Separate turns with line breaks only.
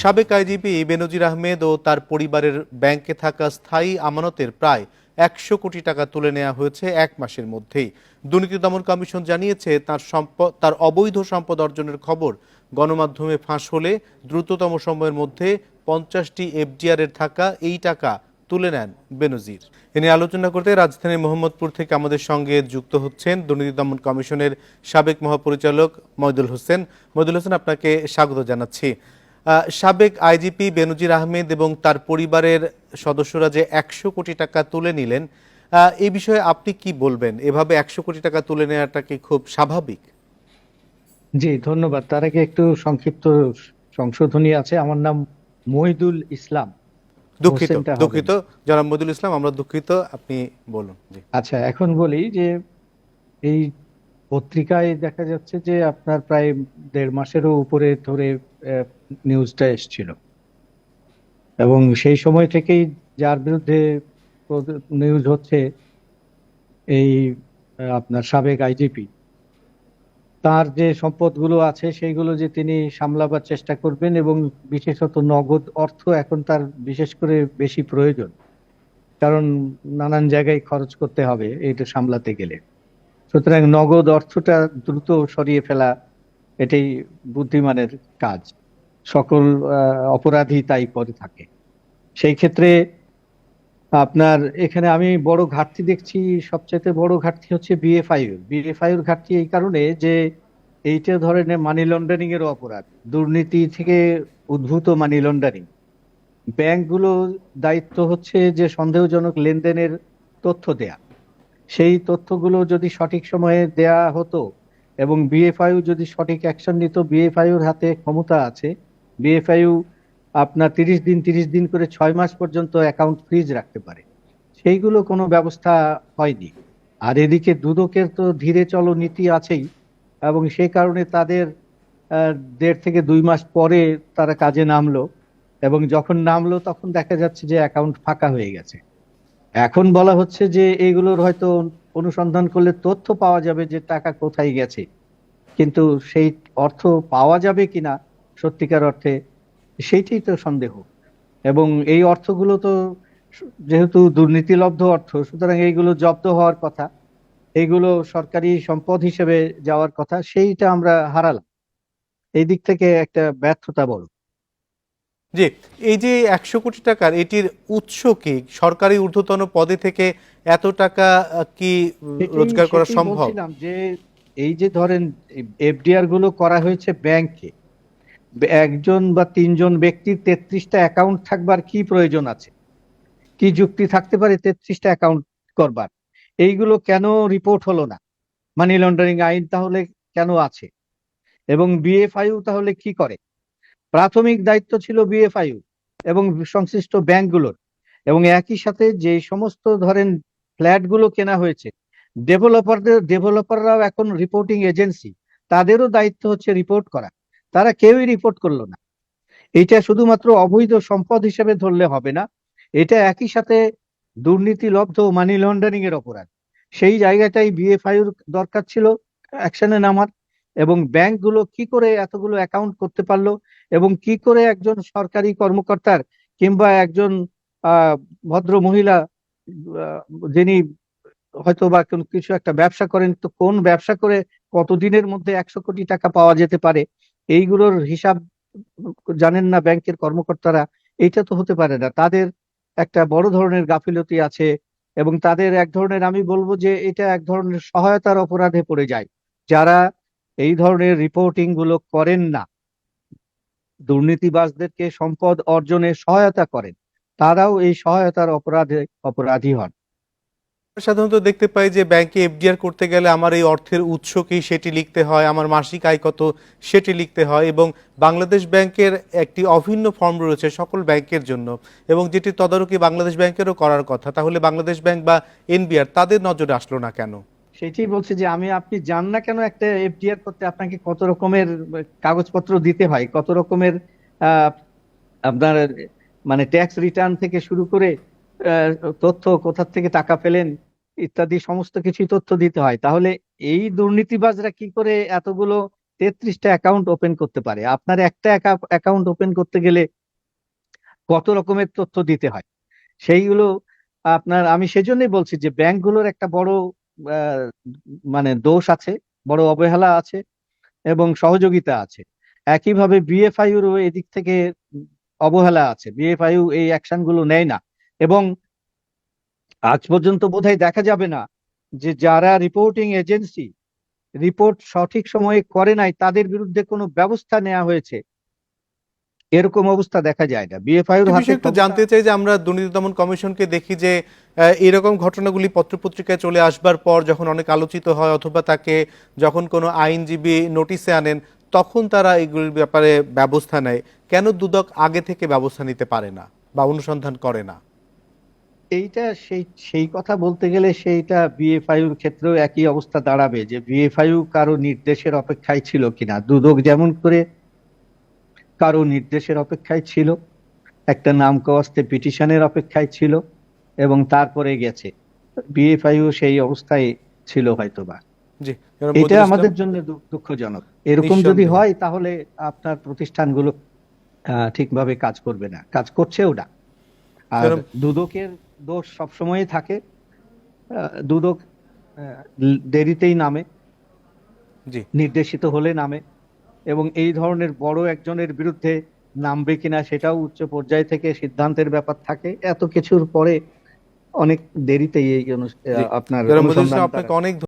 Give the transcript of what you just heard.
সাবেক আইজিপি বেনজির আহমেদ ও তার পরিবারের ব্যাংকে থাকা স্থায়ী আমানতের প্রায় একশো কোটি টাকা তুলে নেওয়া হয়েছে এক মাসের মধ্যেই। দুর্নীতি দমন কমিশন জানিয়েছে, তার সম্পদ তার অবৈধ সম্পদ অর্জনের খবর গণমাধ্যমে ফাঁস হলে দ্রুততম সময়ের মধ্যে পঞ্চাশটি এফডিআর এর থাকা এই টাকা তুলে নেন বেনজির। এ নিয়ে আলোচনা করতে রাজধানীর মোহাম্মদপুর থেকে আমাদের সঙ্গে যুক্ত হচ্ছেন দুর্নীতি দমন কমিশনের সাবেক মহাপরিচালক মইদুল হোসেন। মইদুল হোসেন, আপনাকে স্বাগত জানাচ্ছি। সাবেক আইজিপি বেনজির আহমেদ এবং তার পরিবারের সদস্যরা যে একশো কোটি টাকা তুলে নিলেন এই বিষয়ে আপনি কি বলবেন? এভাবে একশো কোটি টাকা তুলে নেওয়াটা কি খুব স্বাভাবিক?
জি ধন্যবাদ। তার আগে একটু সংক্ষিপ্ত সংশোধনী আছে। আমার নাম মহিদুল ইসলাম।
দুঃখিত দুঃখিত। জনাব মইদুল ইসলাম আমরা দুঃখিত। আপনি বলুন।
আচ্ছা এখন বলি যে এই পত্রিকায় দেখা যাচ্ছে যে আপনার প্রায় দেড় মাসেরও উপরে ধরে নিউজটা এসছিল। এবং সেই সময় থেকেই যার বিরুদ্ধে নিউজ হচ্ছে, এই আপনার সাবেক আইজিপি তার যে সম্পদগুলো আছে, সেইগুলো যে তিনি সামলাবার চেষ্টা করবেন এবং বিশেষত নগদ অর্থ এখন তার বিশেষ করে বেশি প্রয়োজন। কারণ নানান জায়গায় খরচ করতে হবে এটা সামলাতে গেলে। সুতরাং নগদ অর্থটা দ্রুত সরিয়ে ফেলা এটাই বুদ্ধিমানের কাজ। সকল অপরাধী তাই করে থাকে। সেই ক্ষেত্রে আপনার এখানে আমি বড় ঘাটতি দেখছি সবচেয়ে বড় ঘাটতি হচ্ছে বিএফআই বিএফআই এর ঘাটতি এই কারণে যে এইটা ধরেন মানি লন্ডারিং এর অপরাধ। দুর্নীতি থেকে উদ্ভূত মানি লন্ডারিং ব্যাংকগুলো দায়িত্ব হচ্ছে যে সন্দেহজনক লেনদেনের তথ্য দেয়া। সেই তথ্যগুলো যদি সঠিক সময়ে দেয়া হতো এবং বিএফআইউ যদি সঠিক অ্যাকশন নিত বিএফআইউর হাতে ক্ষমতা আছে বিএফআইউ আপনার তিরিশ দিন তিরিশ দিন করে ছয় মাস পর্যন্ত অ্যাকাউন্ট ফ্রিজ রাখতে পারে। সেইগুলো কোনো ব্যবস্থা হয়নি। আর এদিকে দুদকের তো ধীরে চলো নীতি আছেই এবং সে কারণে তাদের দেড় থেকে দুই মাস পরে তারা কাজে নামলো এবং যখন নামলো তখন দেখা যাচ্ছে যে অ্যাকাউন্ট ফাঁকা হয়ে গেছে। এখন বলা হচ্ছে যে এগুলোর হয়তো অনুসন্ধান করলে তথ্য পাওয়া যাবে যে টাকা কোথায় গেছে। কিন্তু সেই অর্থ পাওয়া যাবে কিনা সত্যিকার অর্থে সেইটাই তো সন্দেহ। এবং এই অর্থগুলো তো যেহেতু দুর্নীতিলব্ধ অর্থ, সুতরাং এইগুলো জব্দ হওয়ার কথা এইগুলো সরকারি সম্পদ হিসেবে যাওয়ার কথা, সেইটা আমরা হারালাম। এই দিক থেকে একটা ব্যর্থতা বড়
জি এই যে একশো কোটি টাকার এটির উৎস কি? সরকারি ঊর্ধ্বতন পদে থেকে এত টাকা কি রোজগার করা সম্ভব?
যে এই যে ধরেন এফডিআরগুলো করা হয়েছে ব্যাংকে একজন বা তিনজন ব্যক্তির তেত্রিশটা অ্যাকাউন্ট থাকবার কি প্রয়োজন আছে? কি যুক্তি থাকতে পারে তেত্রিশটা অ্যাকাউন্ট করবার? এইগুলো কেন রিপোর্ট হলো না? মানি লন্ডারিং আইন তাহলে কেন আছে? এবং বিএফআইউ তাহলে কি করে? প্রাথমিক দায়িত্ব ছিল বিএফআইউ এবং সংশ্লিষ্ট ব্যাংকগুলোর। এবং একই সাথে যে সমস্ত ধরেন ফ্ল্যাটগুলো কেনা হয়েছে, ডেভেলপারদের, ডেভেলপাররাও এখন রিপোর্টিং এজেন্সি তাদেরও দায়িত্ব হচ্ছে রিপোর্ট করা। তারা কেউই রিপোর্ট করল না। এটা শুধুমাত্র অবৈধ সম্পদ হিসেবে ধরলে হবে না। এটা একই সাথে দুর্নীতি লব্ধ মানি লন্ডারিং এর অপরাধ। সেই জায়গাটাই বিএফআইউর দরকার ছিল অ্যাকশনে নামার। এবং ব্যাংকগুলো কি করে এতগুলো অ্যাকাউন্ট করতে পারল এবং কি করে একজন সরকারি কর্মকর্তার কিংবা একজন ভদ্র মহিলা যিনি হয়তো বা কিছু একটা ব্যবসা করেন, তো কোন ব্যবসা করে কতদিনের মধ্যে একশো কোটি টাকা পাওয়া যেতে পারে? এইগুলোর হিসাব জানেন না ব্যাংকের কর্মকর্তারা। এইটা তো হতে পারে না। তাদের একটা বড় ধরনের গাফিলতি আছে এবং তাদের এক ধরনের, আমি বলব যে এটা এক ধরনের সহায়তার অপরাধে পড়ে যায়। যারা এই ধরনের রিপোর্টিংগুলো করেন না। দুর্নীতিবাজদেরকে সম্পদ অর্জনে সহায়তা করেন। তারাও এই সহায়তার অপরাধে অপরাধী হন।
সাধারণত দেখতে পাই যে ব্যাংকে এফডিআর করতে গেলে আমার এই অর্থের উৎস কি সেটি লিখতে হয়, আমার মাসিক আয় কত সেটি লিখতে হয় এবং বাংলাদেশ ব্যাংকের একটি অভিন্ন ফর্ম রয়েছে সকল ব্যাংকের জন্য এবং যেটি তদারকি বাংলাদেশ ব্যাংকেরও করার কথা। তাহলে বাংলাদেশ ব্যাংক বা এনবিআর তাদের নজরে আসলো না কেন?
সেটাই বলছি যে আমি, আপনি জান না কেন একটা এফডিআর করতে? আপনাকে কত রকমের কাগজপত্র দিতে হয়? কত রকমের আপনার মানে ট্যাক্স রিটার্ন থেকে শুরু করে তথ্য কোথা থেকে টাকা পেলেন, ইত্যাদি সমস্ত কিছু তথ্য দিতে হয়। তাহলে এই দুর্নীতিবাজরা কি করে এতগুলো তেত্রিশটা অ্যাকাউন্ট ওপেন করতে পারে? আপনার একটা অ্যাকাউন্ট ওপেন করতে গেলে কত রকমের তথ্য দিতে হয়? সেইগুলো আপনার, আমি সেজন্যই বলছি যে ব্যাংকগুলোর একটা বড় মানে দোষ আছে, বড় অবহেলা আছে এবং সহযোগিতা আছে। একইভাবে বিএফআইউরও এদিক থেকে অবহেলা আছে। বিএফআইউ এই অ্যাকশনগুলো নেয় না এবং আজ পর্যন্ত বোধহয় দেখা যাবে না যে যারা রিপোর্টিং এজেন্সি, রিপোর্ট সঠিক সময়ে করে নাই, তাদের বিরুদ্ধে কোনো ব্যবস্থা নেওয়া হয়েছে। এরকম অবস্থা দেখা যায় না। হাতে
একটু জানতে চাই যে আমরা দুর্নীতি দমন কমিশনকে দেখি যে এরকম ঘটনাগুলি পত্রপত্রিকায় চলে আসবার পর যখন অনেক আলোচিত হয় অথবা তাকে যখন কোনো আইনজীবী নোটিশে আনেন তখন তারা এগুলির ব্যাপারে ব্যবস্থা নেয়। কেন দুদক আগে থেকে ব্যবস্থা নিতে পারে না বা অনুসন্ধান করে না?
এইটা সেই সেই কথা বলতে গেলে সেইটা বিএফআইউর ক্ষেত্রেও একই অবস্থা দাঁড়াবে যে বিএফআইউ কারও নির্দেশের অপেক্ষায় ছিল কিনা। দুদক যেমন করে কারও নির্দেশের অপেক্ষায় ছিল একটা নাম কওয়াস্তে পিটিশনের অপেক্ষায় ছিল এবং তারপরে গেছে। বিএফআইউ সেই অবস্থায় ছিল হয়তোবা।
জি জনাব
এটা আমাদের জন্য দুঃখজনক। এরকম যদি হয় তাহলে আপনার প্রতিষ্ঠানগুলো ঠিকভাবে কাজ করবে না। কাজ করছেও না আর দুদকের দোষ সবসময়ই থাকে। দুদক দেরিতেই নামে। নির্দেশিত হলে নামে। এবং এই ধরনের বড় একজনের বিরুদ্ধে নামবে কিনা সেটাও উচ্চ পর্যায় থেকে সিদ্ধান্তের ব্যাপার থাকে। এত কিছুর পরে অনেক দেরিতে এই আপনার
আপনাকে অনেক